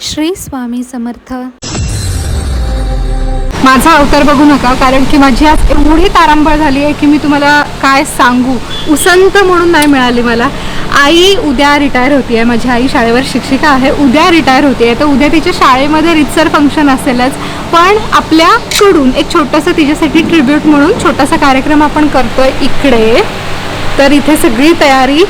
श्री स्वामी समर्थ. माझा अवतार बघू नका कारण की माझी आज एवढी तारांबळ झाली आहे की मी तुम्हाला काय सांगू? उसंत म्हणून नाही मिळाली मला. आई उद्या रिटायर होती आहे माझी आई शाळेवर शिक्षिका आहे उद्या रिटायर होती आहे तर उद्या तिच्या शाळेमध्ये रितसर फंक्शन असेलच. पण आपल्याकडून एक छोटंसं तिच्यासाठी ट्रिब्यूट म्हणून छोटासा कार्यक्रम आपण करतोय इकडे. तर इथे सगळी तयारी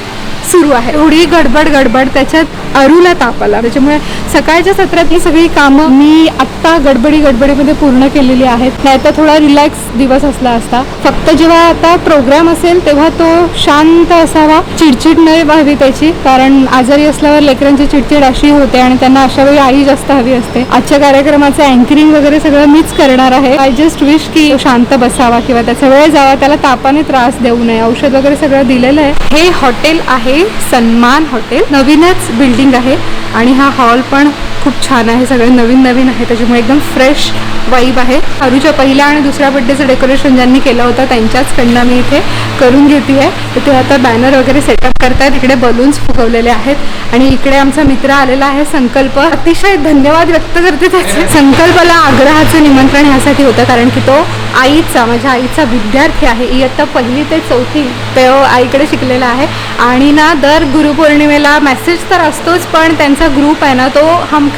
सुरू आहे. एवढी गडबड गडबड. त्याच्यात अरुला ताप आला. त्याच्यामुळे सकाळच्या सत्रात ही सगळी कामं मी आत्ता गडबडी गडबडीमध्ये पूर्ण केलेली आहेत. नाही तर थोडा रिलॅक्स दिवस असला असता. फक्त जेव्हा आता प्रोग्राम असेल तेव्हा तो शांत असावा चिडचिड नाही व्हावी त्याची. कारण आजारी असल्यावर लेकरांची चिडचिड अशी होते आणि त्यांना अशा वेळी आई जास्त हवी असते. आजच्या कार्यक्रमाचं अँकरिंग वगैरे सगळं मीच करणार आहे. आय जस्ट विश की शांत बसावा किंवा त्याचा वेळ जावा. त्याला तापाने त्रास देऊ नये. औषध वगैरे सगळं दिलेलं आहे. हे हॉटेल आहे सन्मान हॉटेल. नवीनच बिल्डिंग आहे आणि हा हॉल पण खूप छान आहे सगळे नवीन नवीन आहे त्याच्यामुळे एकदम फ्रेश वाईब आहे. अरुच्या पहिल्या आणि दुसऱ्या बड्डेचं डेकोरेशन ज्यांनी केलं होतं त्यांच्याचकडनं मी इथे करून घेते आहे तर ते आता बॅनर वगैरे सेटअप करतायत इकडे बलून्स फुगवलेले आहेत. आणि इकडे आमचा मित्र आलेला आहे संकल्प. अतिशय धन्यवाद व्यक्त करते त्याचे. संकल्पाला आग्रहाचं निमंत्रण ह्यासाठी होतं कारण की तो आईचा माझ्या आईचा विद्यार्थी आहे. इयत्ता पहिली ते चौथी तो आईकडे शिकलेला आहे. आणि ना दर गुरुपौर्णिमेला मेसेज तर असतोच पण त्यांचा ग्रुप आहे ना तो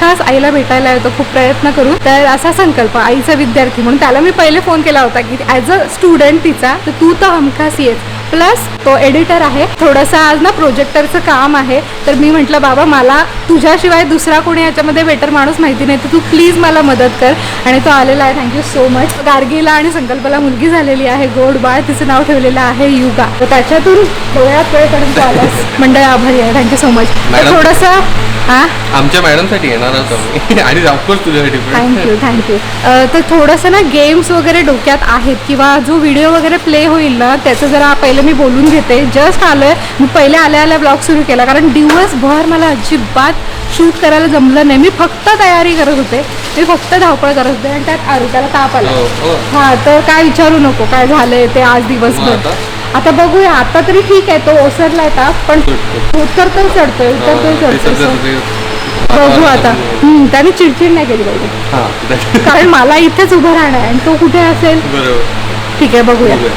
हमखास आईला भेटायला येतो खूप प्रयत्न करून तर असा संकल्प आईचा विद्यार्थी म्हणून त्याला मी पहिले फोन केला होता की ॲज अ स्टुडंट तिचा तर तू तर हमखास येत प्लस तो एडिटर आहे. थोडंसं आज ना प्रोजेक्टरचं काम आहे. तर मी म्हटलं बाबा मला तुझ्याशिवाय दुसरा कोणी याच्यामध्ये बेटर माणूस माहिती नाही. तर तू प्लीज मला मदत कर. आणि तो आलेला आहे. थँक्यू सो मच गार्गीला आणि संकल्पाला मुलगी झालेली आहे. गोड बाळ तिचं नाव ठेवलेलं आहे युगा. तर त्याच्यातून डोळ्यात वेळ काढून तू आलास. मंडळ आभारी आहे. Thank you so much. थोडंसं हां? आमच्या मॅडमसाठी येणार होतो मी आणि ऑफकोर्स तुझ्यासाठी पण. थँक्यू थँक्यू तर थोडंसं ना गेम्स वगैरे डोक्यात आहेत किंवा जो व्हिडिओ वगैरे प्ले होईल ना त्याचं जरा पहिले मी बोलून घेते. जस्ट आलो आहे मी पहिले आल्या आल्या ब्लॉग सुरू केला. कारण दिवसभर मला अजिबात शूट करायला जमलं नाही. मी फक्त तयारी करत होते. मी फक्त धावपळ करत होते. आणि त्यात आरू त्याला ताप आला. हो, हो. हा तर काय विचारू नको. काय झालंय ते आज दिवसभर. आता? बघूया आता तरी ठीक आहे तो ओसरलाय ताप पण उतरतो चढतोय उतरतोय हो, चढतोय बघू आता त्याने चिडचिड नाही केली पाहिजे. कारण मला इथेच उभं राहणं आहे आणि तो कुठे असेल? ठीक आहे बघूया. बघूया.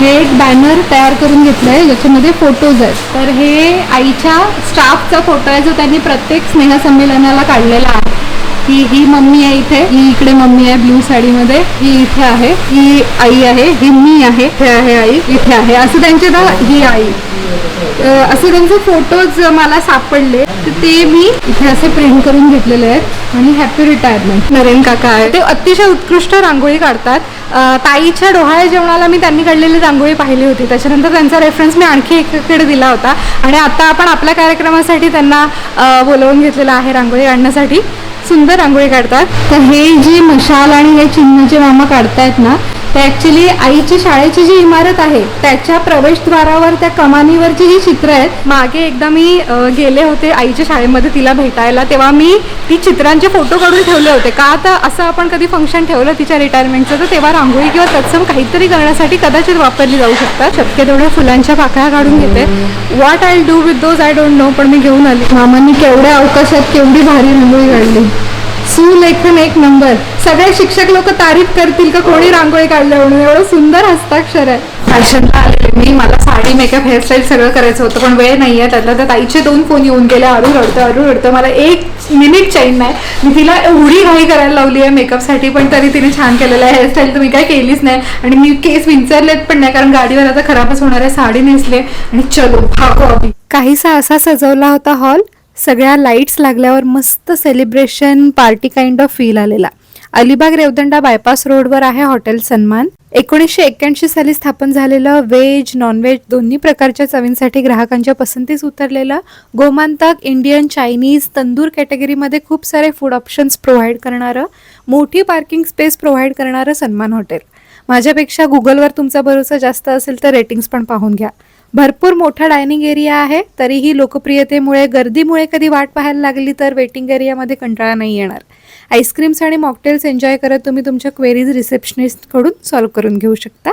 हे एक बॅनर तयार करून घेतलंय ज्याच्यामध्ये फोटोज आहेत. तर हे आईच्या स्टाफचा फोटो आहे जो त्यांनी प्रत्येक स्नेहसंमेलनाला काढलेला आहे. ही ही मम्मी आहे इथे. ही इकडे मम्मी आहे ब्लू साडीमध्ये. ही इथे आहे. ही आई आहे. ही मी आहे. इथे आहे आई. इथे आहे. असं त्यांचे ना ही आई. असे त्यांचे फोटोज मला सापडले. तर ते मी इथे असे प्रिंट करून घेतलेले आहेत. आणि हॅपी रिटायरमेंट नरेन काका आहे. ते अतिशय उत्कृष्ट रांगोळी काढतात. ताईच्या डोहाळ्या जेवणाला मी त्यांनी काढलेली रांगोळी पाहिली होती. त्याच्यानंतर त्यांचा रेफरन्स मी आणखी एकीकडे दिला होता. आणि आता आपण आपल्या कार्यक्रमासाठी त्यांना बोलवून घेतलेलं आहे रांगोळी काढण्यासाठी सुंदर रांगोळी काढतात. तर हे जी मशाल आणि हे चिन्ह जे मामा काढतायत ना तर ॲक्च्युली आईची शाळेची जी इमारत आहे त्याच्या प्रवेशद्वारावर त्या कमानीवरची जी चित्र आहेत मागे एकदा मी गेले होते आईच्या शाळेमध्ये तिला भेटायला तेव्हा मी ती चित्रांचे फोटो काढून ठेवले होते. का आता असं आपण कधी फंक्शन ठेवलं तिच्या रिटायरमेंटचं तर तेव्हा रांगोळी किंवा तत्सम काहीतरी करण्यासाठी कदाचित वापरली जाऊ शकतात. शक्य तेवढ्या फुलांच्या पाकळ्या काढून घेते. What I do with those I don't know पण मी घेऊन आली. मामांनी केवढ्या अवकाशात केवढी भारी रांगोळी काढली. सुलेखन एक नंबर. सगळे शिक्षक लोक तारीफ करतील का कोणी रांगोळी काढलं म्हणून? एवढं सुंदर हस्ताक्षर आहे. फॅशनला आलेले मी मला साडी मेकअप हेअरस्टाईल सगळं करायचं होतं पण वेळ नाही आहे त्यातल्या त्या ताईचे दोन फोन येऊन गेले अरू रडतं अरू रडतं मला एक मिनिट चैन नाही. मी तिला एवढी घाई करायला लावली आहे मेकअपसाठी पण तरी तिने छान केलेलं आहे. हेअरस्टाईल तर मी काय केलीच नाही. आणि मी केस विंचरलेत पण नाही कारण गाडीवर आता खराबच होणार आहे. साडी नेसले आणि चलो भागो अभि काहीसा असा सजवला होता हॉल सगळ्या लाईट्स लागल्यावर मस्त celebration party kind of feel आलेला. अलिबाग रेवदंडा बायपास रोडवर आहे हॉटेल सन्मान. एकोणीसशे एक्क्याऐंशी साली स्थापन झालेलं व्हेज नॉनव्हेज दोन्ही प्रकारच्या चवींसाठी ग्राहकांच्या पसंतीस उतरलेलं गोमांतक इंडियन चायनीज तंदूर कॅटेगरीमध्ये खूप सारे फूड ऑप्शन्स प्रोव्हाइड करणारं मोठी पार्किंग स्पेस प्रोव्हाइड करणारं सन्मान हॉटेल. माझ्यापेक्षा गुगलवर तुमचा भरोसा जास्त असेल तर रेटिंग्स पण पाहून घ्या. भरपूर मोठा डायनिंग एरिया आहे तरीही लोकप्रियतेमुळे गर्दीमुळे कधी वाट पाहायला लागली तर वेटिंग एरियामध्ये कंटाळा नाही येणार. आईस्क्रीम्स आणि मॉकटेल्स एन्जॉय करत तुम्ही तुमच्या क्वेरीज रिसेप्शनिस्टकडून सॉल्व्ह करून घेऊ शकता.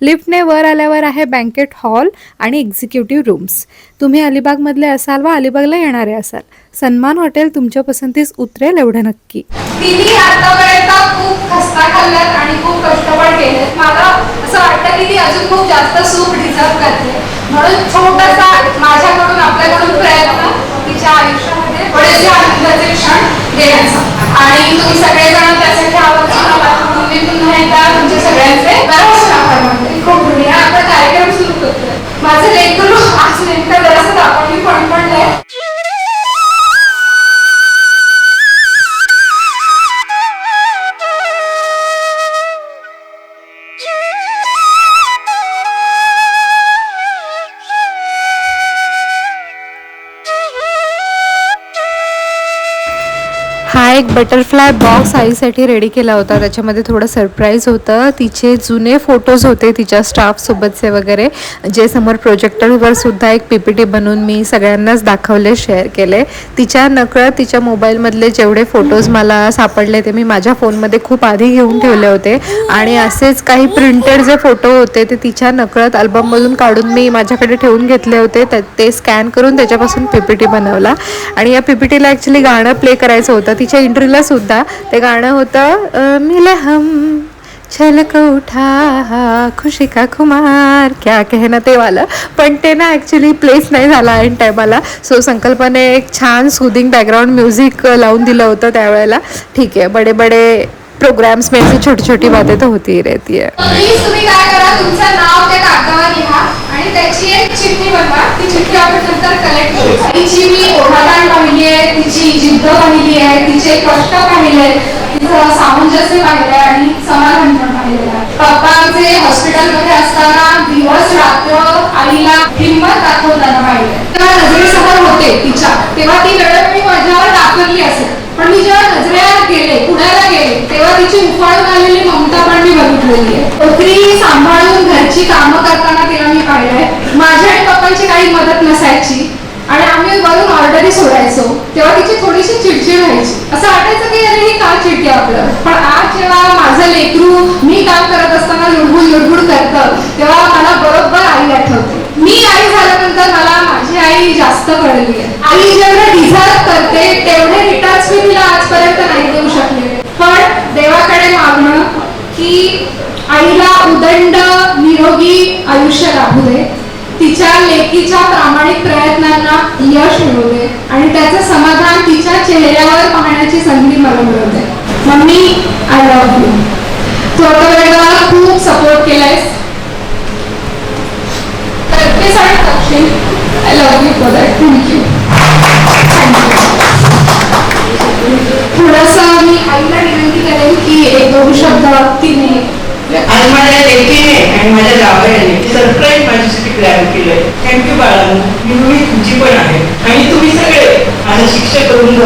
लिफ्टने वर आल्यावर आहे बँकेट हॉल आणि एक्झिक्युटिव्ह रूम्स. तुम्ही अलिबागमधले असाल वा अलिबागला येणारे असाल सन्मान हॉटेल तुमच्या पसंतीस उतरेल एवढं नक्की. तिने आतापर्यंत खूप खस्ता खाल्ल्यात आणि खूप कष्ट पण केलेत. मला असं वाटतं की ती अजून खूप जास्त सुख डिझर्व करते. म्हणून छोटासा माझ्याकडून आपल्याकडून प्रयत्न तिच्या आयुष्यामध्ये थोडेसे आनंदाचे क्षण देण्याचा आणि तुम्ही सगळेजण त्यासाठी आवर्जून आलात. म्हणून मी पुन्हा एकदा तुमच्या सगळ्यांचे बराच आभार मानते खूप धन्यवाद आता कार्यक्रम सुरू करतोय. माझं लेकरू आज नेमकं जरासं दाखवली पण पडलंय हा एक बटरफ्लाय बॉक्स आईसाठी रेडी केला होता. त्याच्यामध्ये थोडं सरप्राईज होतं. तिचे जुने फोटोज होते तिच्या स्टाफसोबतचे वगैरे. जे समोर प्रोजेक्टरवर सुद्धा एक पी पी टी बनवून मी सगळ्यांनाच दाखवले शेअर केले. तिच्या नकळत तिच्या मोबाईलमधले जेवढे फोटोज मला सापडले ते मी माझ्या फोनमध्ये खूप आधी घेऊन ठेवले होते. आणि असेच काही प्रिंटेड जे फोटो होते ते तिच्या नकळत अल्बममधून काढून मी माझ्याकडे ठेवून घेतले होते. ते स्कॅन करून त्याच्यापासून पी पी टी बनवला. आणि या पी पी टीला ॲक्च्युली गाणं प्ले करायचं होतं. तिच्या इंटरव्ह्यूला सुद्धा ते गाणं होतं अ, मिले हम छलक उठा खुशी का कुमार क्या कहना ते वाला पण ते ना ॲक्च्युली प्लेस नाही झाला ऐन टायमाला सो संकल्पने एक छान सुदिंग बॅकग्राऊंड म्युझिक लावून दिलं होतं त्यावेळेला. ठीक आहे बडे बडे प्रोग्राम्स में छोटी छोटी बातें तो होती रहती है प्लीज तुम्ही काय करा तुमचं नाव त्या कागदावर लिहा. आणि त्याची एक चिठ्ठी बनवा ती चिठ्ठी आपण नंतर कलेक्ट करू. तिची मी ओढाताण पाहिली आहे तिची जिद्द पाहिली आहे तिचे कष्ट पाहिले तिचं सामंजस्य पाहिलं आणि समाधान पण पाहिलेलं आहे. पप्पा आमचे हॉस्पिटलमध्ये असताना दिवस रात्र आईला हिंमत दाखवताना पाहिजे तेव्हा नजरेसमोर होते तिच्या. तेव्हा ती वेळोवेळी माझ्यावर दाखवली असेल. पण मी जेव्हा पुण्याला गेले तेव्हा तिची उफाळून आलेली ममता पण मी बघितलेली आहे नोकरी सांभाळून घरची कामं करताना तिला मी पाहिलंय माझ्या आणि पप्पांची काही मदत नसायची आणि आम्ही वरून सोडायचो तेव्हा तिची थोडीशी चिडचिड व्हायची. असं वाटायचं की अरे ही का चिडते आपलं? पण आज जेव्हा माझं लेकरू मी काम करत असताना लुडबुड लुडबुड करतं तेव्हा मला बरोबर आई आठवते. मी आई झाल्यानंतर मला माझी आई जास्त कळली. आई जेवढं डिझर्व करते तेवढे रिटर्न्स मी तिला आजपर्यंत नाही देऊ शकले. पण देवाकडे मागणं की आईला उदंड निरोगी आयुष्य लाभू दे. तिच्या लेकीच्या प्रामाणिक प्रयत्न यश मिळू दे आणि त्याचं समाधान तिच्या चेहऱ्यावर पाहण्याची संधी मला मिळू दे. मम्मी आय लव्ह यू तू आतापर्यंत मला खूप सपोर्ट केलायस. प्रत्येक आणि तपशील I love you for that thank you थोडंसं मी आईला विनंती करेन की एक दोन शब्द तिने आज माझ्या लेखीने आणि माझ्या जावयाने सरप्राईज माझ्यासाठी प्लॅन केलंय. थँक्यू बाळांनो. मी तुमची पण आहे. आणि तुम्ही सगळे माझं शिक्षक वृंद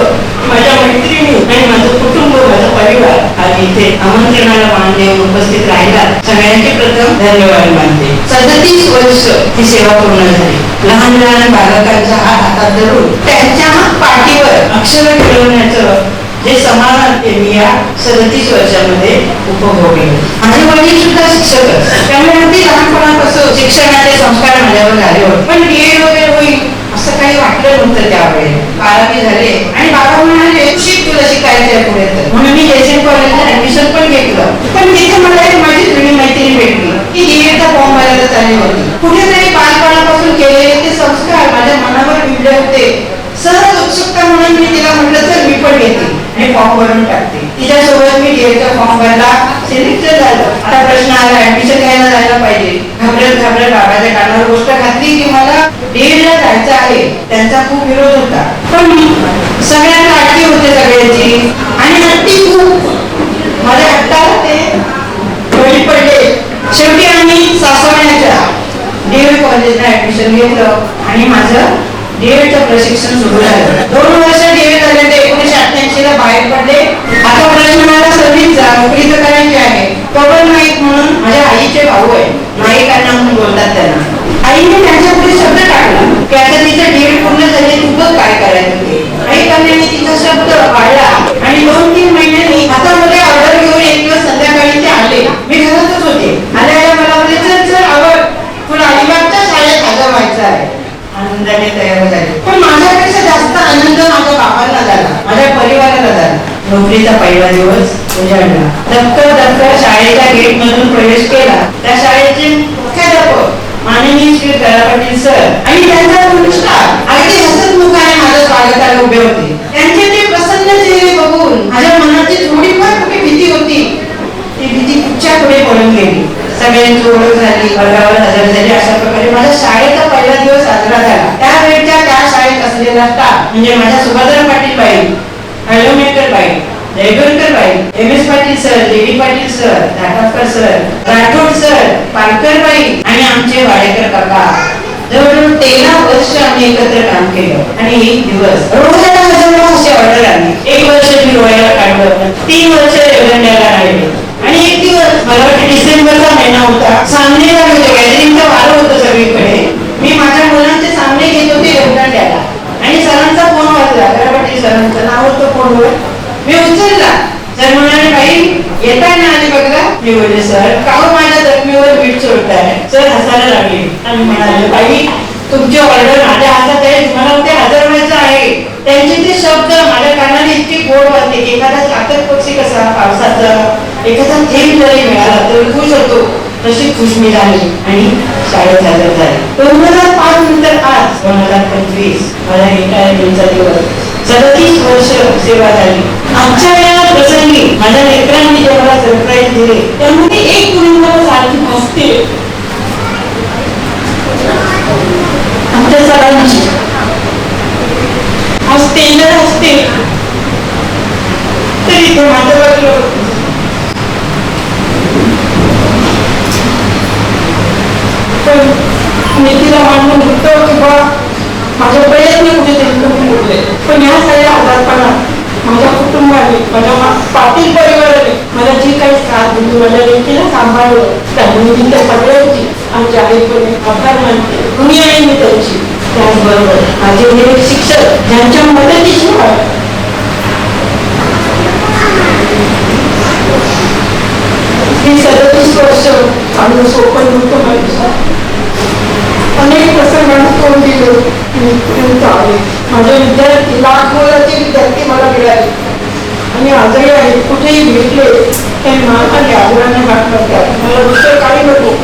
माझ्या मैत्रिणी आणि माझं कुटुंब माझा परिवार आज इथे आमंत्रणाला मान देऊन उपस्थित राहिला सगळ्यांचे प्रथम धन्यवाद मानते. सदतीस वर्ष ही सेवा पूर्ण झाली. लहान लहान बालकांचा हात हातात धरून त्यांच्या पाठीवर अक्षर खेळवण्याचं जे समाधान ते मी या सदतीस वर्षामध्ये उपभोगले माझे वडील सुद्धा शिक्षकच त्यामुळे अगदी लहानपणापासून शिक्षणाचे संस्कार माझ्यावर झाले होते पण डीएड वगैरे होईल असं काही वाटलं नव्हतं त्यावेळी. बारावी झाले आणि बाबा म्हणाले शिक तुला शिकायचंय पुढे तर. म्हणून मी जयसिंग कॉलेजला ऍडमिशन पण घेतलं. पण तिथे मला एक माझी जुनी मैत्रिणी भेटली. की डीएडचा फॉर्म भरायला चालली होती. कुठेतरी बालपणापासून केलेले ते संस्कार माझ्या मनावर भिडले होते. सहज उत्सुकता म्हणून मी फॉर्म भरून टाकते. तिच्यासोबत मी डीएचा फॉर्म भरला सिलेक्ट झालं. आता प्रश्न आला ऍडमिशन घ्यायला जायला पाहिजे. घाबरत घाबरत बाबाच्या कानावर गोष्ट घातली की मला डीएला जायचं आहे. त्यांचा खूप विरोध होता. पण सगळ्यांना अटकी होते सगळ्यांची. आणि अटकी खूप माझ्या हट्टाला ते बळी पडले. शेवटी आम्ही सासवण्याच्या डीएड कॉलेजला ऍडमिशन घेतलं. आणि माझं डीएडचं प्रशिक्षण सुरू झालं. दोन वर्ष डीएड झाले ते एकोणीशे अठ्ठ्याऐंशी ला बाहेर पडले. आता प्रश्न मला सर्वीचा नोकरी तर करायची आहे पवन नाईक म्हणून माझ्या आईचे भाऊ आहे. नाईकांना म्हणून बोलतात त्यांना. आईने त्यांच्या आनंदाने तयार झाले. पण माझ्यापेक्षा जास्त आनंद माझ्या बाबांना झाला माझ्या परिवाराला झाला. नोकरीचा पहिला दिवस उजाडला. दफ्तर धक्का शाळेच्या गेट मधून प्रवेश केला. त्या शाळेचे मुख्याध्यापक माननीय श्री गरापाटील सर आणि त्यांचा पुरस्कार. अगदी हसतमुखाने माझ्या स्वागताला उभे होते. त्यांचे ते प्रसन्न चेहरे बघून माझ्या मनाची थोडीफार कुठे भीती होती ती भीती कुठच्या पुढे पळून गेली सगळ्यांची ओळख झाली वर्गावर हजर झाली अशा प्रकारे माझ्या शाळेचा पहिला दिवस साजरा झाला त्यावेळच्या त्या शाळेत असलेला स्टाफ म्हणजे माझ्या सुभद्रा पाटील बाई हळवणेकर बाई जयगणकर बाई M S Patil sir J D Patil sir Dhatavkar sir Rathod sir Palkar बाई आणि आमचे वाडेकर काका जवळजवळ तेरा वर्ष आम्ही एकत्र काम केलं. आणि एक दिवस रोजाला ऑर्डर आली. एक वर्ष मी रोयाला काढलं तीन वर्ष रेवदंड्याला राहिले. आणि एक दिवस मला वाटतं डिसेंबरचा महिना होता. सामने झाले होते गॅदरिंगचं वार होतं सगळीकडे. मी माझ्या मुलांचे सामने घेत होते रेवदंड्याला आणि सरांचा फोन वाजला. गरापाटी सरांचं नाव होतं फोनवर मी उचलला. सर म्हणाले बाई येताय ना आले बघा. मी बोलले सर का हो माझ्या जखमीवर वीट सोडताय सर हसायला लागले. आणि म्हणाले बाई तुमची ऑर्डर माझ्या हातात आहे तुम्हाला ते हजर व्हायचं आहे. त्यांचे ते शब्द माझ्या कानाने इतके गोड वाटते की एखादा चातक पक्षी कसा पावसाचा एखादा थेंब जरी मिळाला तर खुश होतो. तशी खुश मी झाली आणि शाळेत हजर झाली. दोन हजार पाच नंतर आज दोन हजार पंचवीस मला रिटायरमेंटचा दिवस सदतीस वर्ष सेवा झाली. आमच्या या प्रसंगी माझ्या लेकरांनी जेव्हा सरप्राईज दिले त्यामुळे एक मुली सारखी भासते. आमच्या सगळ्यांची हसते न हसते तरी ते माझं वाटलं पण मी तिला मानून होतं किंवा माझे प्रयत्न कुठेतरी कमी होते पण ह्या सगळ्या आजारपणात माझ्या कुटुंबाने माझ्या पाटील परिवाराने मला जी काही साथ दिली माझ्या लेकीला सांभाळलं त्यामुळे मी त्या होती आमच्या आईपणे आभार मानते. कुणी आहे मी त्यांची. त्याचबरोबर माझे हे शिक्षक ज्यांच्या मदतीशिवाय हे सदतीस वर्ष आम्ही माझ्या अनेक प्रसंगांना तोंड दिलं मी इथपर्यंत आले माझे विद्यार्थी लाख मुलाचे विद्यार्थी मला मिळाले. आणि आजही आहेत. कुठेही भेटले त्यांनी मला आदराने हात करतात मला दुसरं काही नको.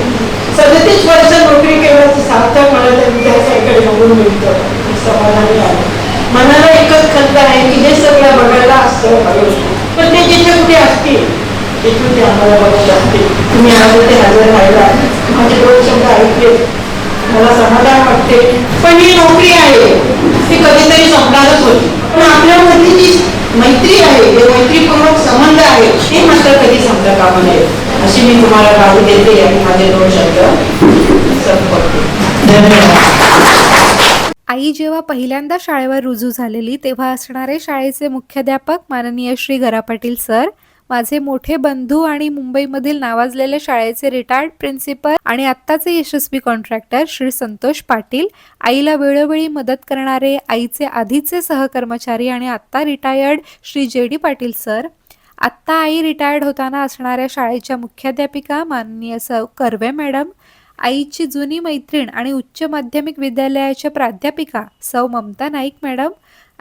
सदतीस वर्ष नोकरी केल्याचं सार्थक मला त्या विद्यार्थ्यांकडे बघून मिळतं. समाधानी आलं मनाला एकच खंत आहे की हे सगळं बघायला असतं पाहिजे पण ते जिथे कुठे असतील तिथून ते आम्हाला बघत असतील. तुम्ही आज ते हजर राहिला. माझे दोन शब्द ऐकले मला समाधान वाटते. पण ही नोकरी आहे ती कधीतरी संपणारच होती. पण आपल्यामध्ये जी मैत्री आहे जे मैत्रीपूर्वक संबंध आहे ते मात्र कधी संपता कामा नये अशी मी तुम्हाला ग्वाही देते आणि माझे दोन शब्द धन्यवाद. आई जेव्हा पहिल्यांदा शाळेवर रुजू झालेली तेव्हा असणारे शाळेचे मुख्याध्यापक माननीय श्री गरा पाटील सर माझे मोठे बंधू आणि मुंबईमधील नावाजलेल्या शाळेचे रिटायर्ड प्रिन्सिपल आणि आत्ताचे यशस्वी कॉन्ट्रॅक्टर श्री संतोष पाटील आईला वेळोवेळी मदत करणारे आईचे आधीचे सहकर्मचारी आणि आत्ता रिटायर्ड श्री जे डी पाटील सर आत्ता आई रिटायर्ड होताना असणाऱ्या शाळेच्या मुख्याध्यापिका माननीय सौ कर्वे मॅडम आईची जुनी मैत्रीण आणि उच्च माध्यमिक विद्यालयाच्या प्राध्यापिका सौ ममता नाईक मॅडम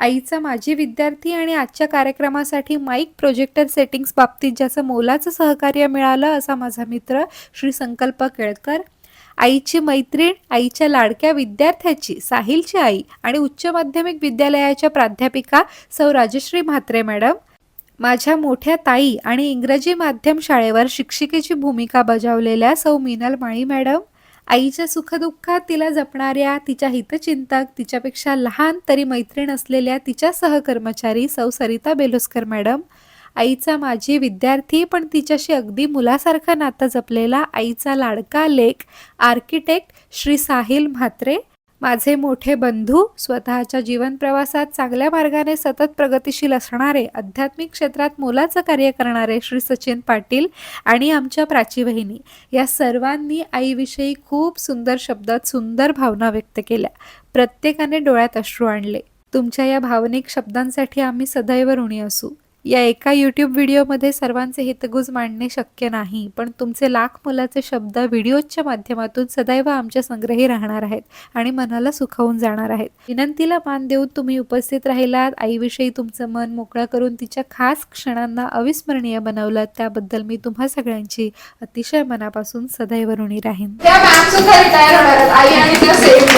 आईचा माजी विद्यार्थी आणि आजच्या कार्यक्रमासाठी माईक प्रोजेक्टर सेटिंग्स बाबतीत ज्याचं मोलाचं सहकार्य मिळालं असा माझा मित्र श्री संकल्प केळकर. आईची मैत्रीण आईच्या लाडक्या विद्यार्थ्याची साहिलची आई आणि उच्च माध्यमिक विद्यालयाच्या प्राध्यापिका सौ राजश्री म्हात्रे मॅडम. माझ्या मोठ्या ताई आणि इंग्रजी माध्यम शाळेवर शिक्षिकेची भूमिका बजावलेल्या सौ मिनल माळी मॅडम. आईच्या सुखदुःखात तिला जपणाऱ्या तिच्या हितचिंतक तिच्यापेक्षा लहान तरी मैत्रीण असलेल्या तिच्या सहकर्मचारी सौ सरिता बेलोस्कर मॅडम आईचा माझी विद्यार्थी पण तिच्याशी अगदी मुलासारखा नातं जपलेला आईचा लाडका लेख आर्किटेक्ट श्री साहिल म्हात्रे माझे मोठे बंधू स्वतःच्या जीवन प्रवासात चांगल्या मार्गाने सतत प्रगतिशील असणारे आध्यात्मिक क्षेत्रात मोलाचं कार्य करणारे श्री सचिन पाटील आणि आमच्या प्राची बहिणी या सर्वांनी आईविषयी खूप सुंदर शब्दात सुंदर भावना व्यक्त केल्या. प्रत्येकाने डोळ्यात अश्रू आणले. तुमच्या या भावनिक शब्दांसाठी आम्ही सदैव ऋणी असू. या एका यूट्यूब व्हिडिओमध्ये सर्वांचे हितगुज मांडणे शक्य नाही पण तुमचे लाख मुलाचे शब्द व्हिडिओच्या माध्यमातून सदैव आमच्या संग्रही राहणार आहेत आणि मनाला सुखावून जाणार आहेत. विनंतीला मान देऊन तुम्ही उपस्थित राहिलात आईविषयी तुमचं मन मोकळं करून तिच्या खास क्षणांना अविस्मरणीय बनवलं त्याबद्दल मी तुम्हा सगळ्यांची अतिशय मनापासून सदैव ऋणी राहीन त्या मॅम सुद्धा रिटायर होणार आहेत आई आणि त्या सेम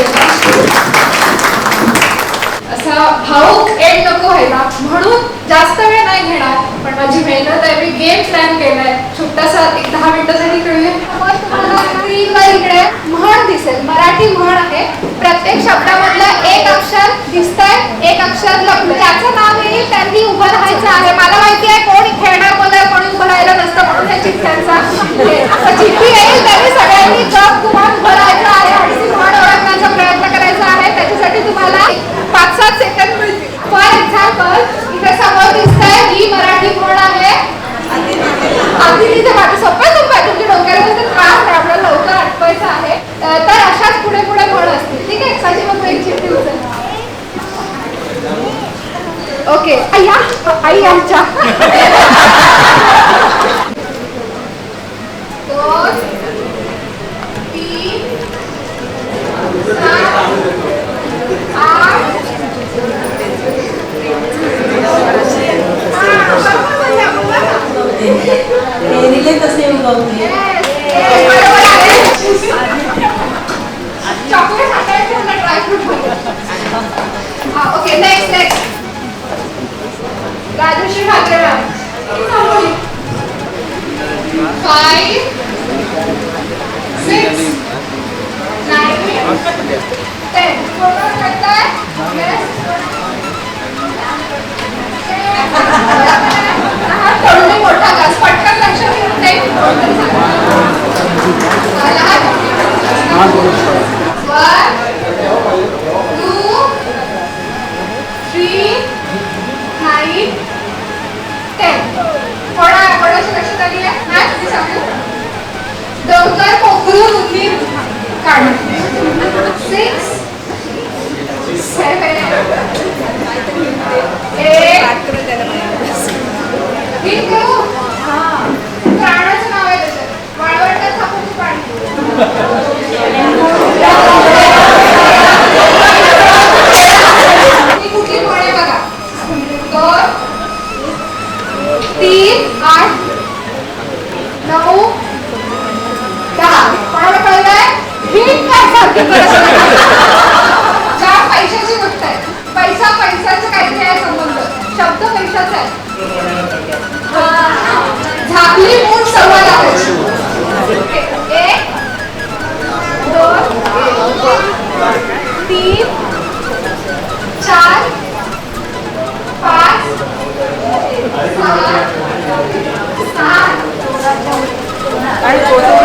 असा भाऊक एंड नको व्हायला म्हणून जास्त वेळ नाही घेणार. पण माझी मेहनत आहे मी गेम प्लॅन केलाय. छोटासा एक दहा मिनिटासाठी करूया मग तुम्हाला स्क्रीनवर इकडे म्हण दिसेल. मराठी म्हण आहे. प्रत्येक शब्दामधलं एक अक्षर दिसतंय एक अक्षर लपलं. त्याचं नाव येईल त्यांनी उभं राहायचं आहे. मला माहिती आहे कोण खेळणार मध्ये कोणी उभं राहिलं नसतं म्हणून त्या चिठ्ठ्यांचा चिठ्ठी येईल त्यांनी सगळ्यांनी जॉब तुम्हाला उभं राहायचं आहे. आणि ती म्हण ओळखण्याचा प्रयत्न करायचा आहे. त्याच्यासाठी तुम्हाला फॉर एक्झाम्पल इथे समोर दिसतंय ही मराठी म्हण आहे अगदी तिथे माझं सोपं सोपं आहे. तुमच्या डोक्याला जर त्रास आहे आपल्याला लवकर आठवायचं आहे तर अशाच पुढे पुढे म्हण असतील. ठीक आहे? साजी मग एक चिठ्ठी उचल ओके. आई या आई आमच्या दोन तीन सात आठ रिले कसे उगवते चॉकलेट हाताळायचं मला ड्रायफ्रूट हा okay next next Rajshree Thackeray ma'am five six nine ten photo करताय हा थोडं मोठा घास पटकन लक्षात येऊन जाईल One, two, three, nine, ten. कोणा कोणाची लक्षात आली आहे मॅथ मी सांगू डोंगर पोखरून उंदीर काढून सिक्स सेवन एट हिंट प्राणाचं नाव आहे त्याच्यात वाळवंटात थापून पाणी Thank you.